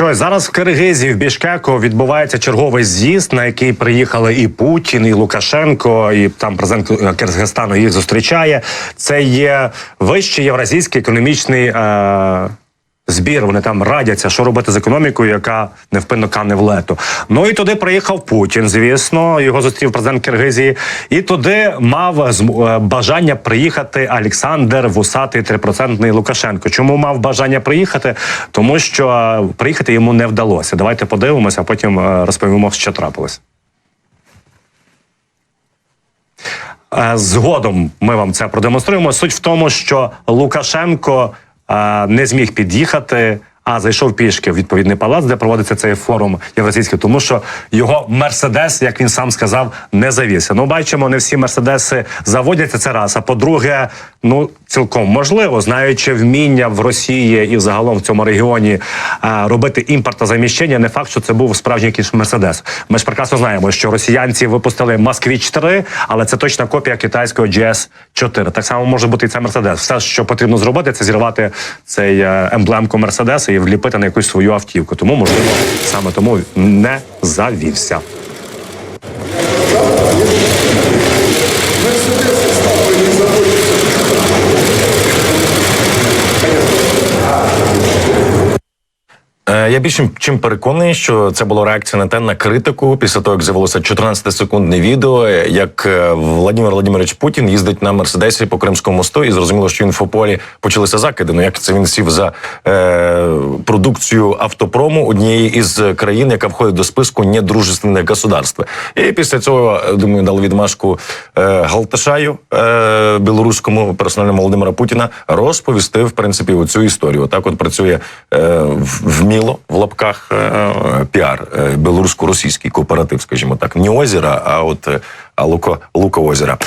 що зараз в Киргизії в Бішкеку відбувається черговий з'їзд, на який приїхали і Путін, і Лукашенко, і там президент Киргизстану їх зустрічає. Це є вищий євразійський економічний. Е- Збір вони там радяться, що робити з економікою, яка невпинно кане в лету. Ну і туди приїхав Путін. Звісно, його зустрів президент Киргизії, і туди мав е, бажання приїхати Олександр Вусатий трипроцентний Лукашенко. Чому мав бажання приїхати? Тому що е, приїхати йому не вдалося. Давайте подивимося, а потім е, розповімо, що трапилось. Згодом ми вам це продемонструємо. Суть в тому, що Лукашенко не зміг під'їхати, а зайшов пішки в відповідний палац, де проводиться цей форум євразійський, тому що його мерседес, як він сам сказав, не завівся. Ну, бачимо, не всі мерседеси заводяться це раз. А по-друге, ну цілком можливо, знаючи вміння в Росії і взагалом в цьому регіоні робити імпортозаміщення, не факт, що це був справжній якийсь мерседес. Ми ж прекрасно знаємо, що росіянці випустили Москвіч 3 але це точна копія китайського GS 4 Так само може бути і це мерседес. Все, що потрібно зробити, це зірвати цей е, емблемку мерседеса і вліпити на якусь свою автівку. Тому можливо саме тому не завівся. Я більш чим переконаний, що це була реакція на те на критику після того, як з'явилося 14-секундне відео, як е, Владимир Владимирович Путін їздить на мерседесі по Кримському мосту, і зрозуміло, що в інфополі почалися закиди. Ну як це він сів за е, продукцію автопрому однієї із країн, яка входить до списку недружественних государств. І після цього е, думаю, дали відмашку е, Галташаю е, білоруському персональному Володимира Путіна розповісти в принципі оцю історію. Так, от працює е, в- вміло в лапках е, піар е, білорусько-російський кооператив, скажімо так, не озера, а от е, луко луко озера.